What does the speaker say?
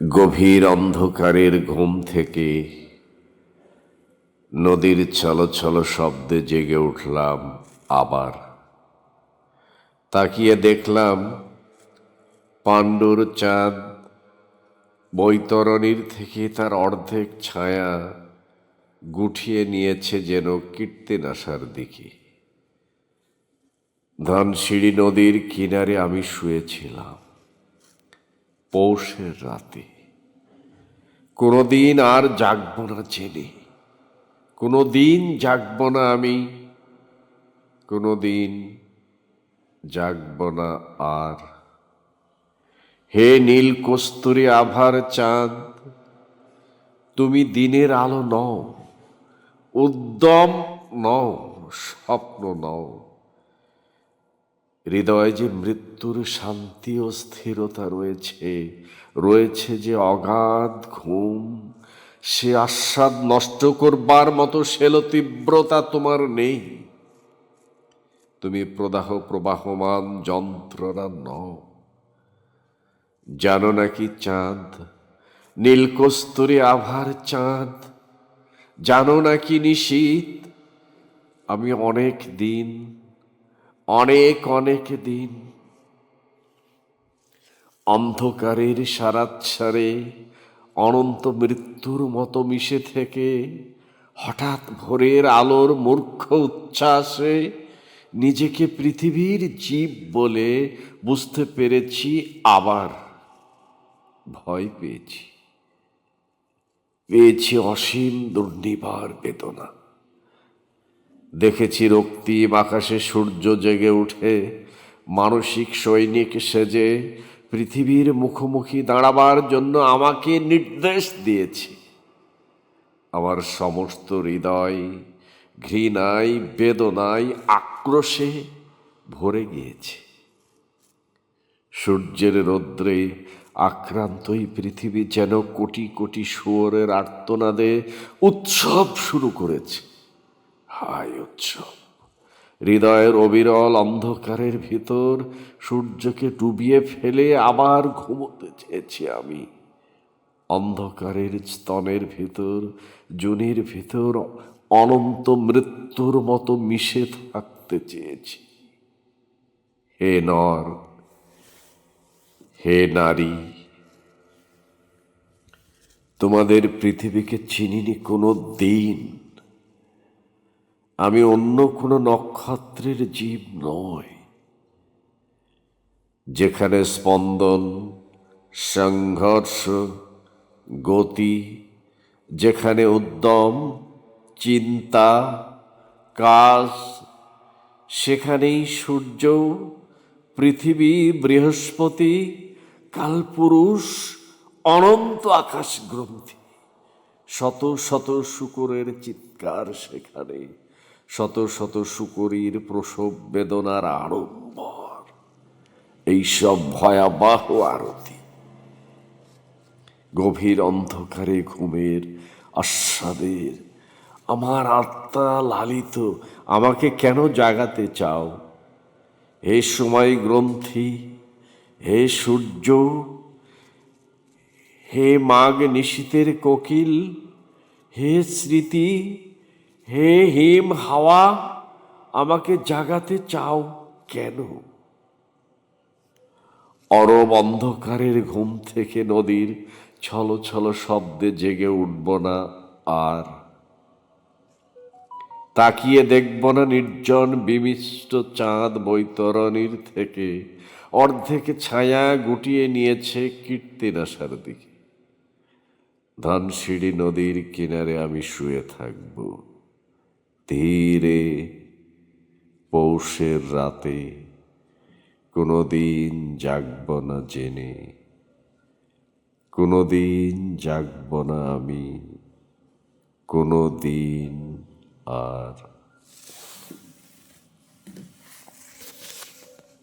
গভীর অন্ধকারের ঘুম থেকে নদীর ছলছল শব্দে জেগে উঠলাম আবার। তাকিয়ে দেখলাম পাণ্ডুর চাঁদ বৈতরণীর থেকে তার অর্ধেক ছায়া গুঠিয়ে নিয়েছে যেন কীর্তিন আসার দিকে। ধনসিঁড়ি নদীর কিনারে আমি শুয়েছিলাম। পৌষের রাতে। কোনোদিন আর জাগব না জেনে। কোনোদিন জাগব না আমি। কোনোদিন জাগব না আর। হে নীল কস্তুরী আভার চাঁদ, তুমি দিনের আলো নও, উদ্যম নও, স্বপ্ন নও। হৃদয়ে যে মৃত্যুর শান্তি ও স্থিরতা রয়েছে রয়েছে যে অগাধ ঘুম, সে আস্বাদ নষ্ট করবার মতো সেল তীব্রতা তোমার নেই। তুমি প্রদাহ প্রবাহমান যন্ত্রণা নও। জানো নাকি চাঁদ? নীলকস্তুরী আভার চাঁদ। জানো নাকি নিশীত আমি অনেক দিন অনেক অনেক দিন অন্ধকারের সারাচ্ছারে অনন্ত মৃত্যুর মতো মিশে থেকে হঠাৎ ভোরের আলোর মূর্খ উচ্ছ্বাসে নিজেকে পৃথিবীর জীব বলে বুঝতে পেরেছি, আবার ভয় পেয়েছি। পেয়েছি অসীম দুর্নিবার বেদনা। দেখেছি রক্তিম আকাশে সূর্য জেগে উঠে মানসিক সৈনিক সেজে পৃথিবীর মুখোমুখি দাঁড়াবার জন্য আমাকে নির্দেশ দিয়েছে। আমার সমস্ত হৃদয় ঘৃণায়, বেদনায় আক্রোশে ভরে গিয়েছে। সূর্যের রৌদ্রে আক্রান্তই পৃথিবী যেন কোটি কোটি শুয়োরের আর্তনাদে উৎসব শুরু করেছে। হায় উৎসব। হৃদয়ের অবিরল অন্ধকারের ভিতর সূর্যকে ডুবিয়ে ফেলে আবার ঘুমোতে চেয়েছি আমি। অন্ধকারের স্তনের ভিতর, জুনির ভিতর, অনন্ত মৃত্যুর মতো মিশে থাকতে চেয়েছি। হে নর, হে নারী, তোমাদের পৃথিবীকে চিনিনি কোনো দিন। আমি অন্য কোনো নক্ষত্রের জীব নয় যেখানে স্পন্দন, সংঘর্ষ, গতি, যেখানে উদ্যম, চিন্তা, কাজ, সেখানেই সূর্য, পৃথিবী, বৃহস্পতি, কালপুরুষ, অনন্ত আকাশ গ্রন্থি শত শত শুকুরের চিৎকার সেখানে। শত শত শুকুরির প্রসব বেদনার আড়ম্বর। এইসব ভয়াবহ আরতি। গভীর অন্ধকারে ঘুমের আস্বাদের। আমার আত্মা লালিত, আমাকে কেন জাগাতে চাও? হে সময় গ্রন্থি, হে সূর্য, হে মাঘ নিশীতের কোকিল, হে স্মৃতি হে হিম হাওয়া, আমাকে জাগাতে চাও কেন? অরব অন্ধকারের ঘুম থেকে নদীর ছল ছল শব্দে জেগে উঠব না আর। তাকিয়ে দেখব না নির্জন বিমিষ্ট চাঁদ বৈতরণীর থেকে। অর্ধেক ছায়া গুটিয়ে নিয়েছে কীর্তিনাশার দিকে। ধনসিঁড়ি নদীর কিনারে আমি শুয়ে থাকব। ধীরে পৌষের রাতে কোনো দিন জাগব না জেনে কোনো দিন জাগব না আমি কোনো দিন আর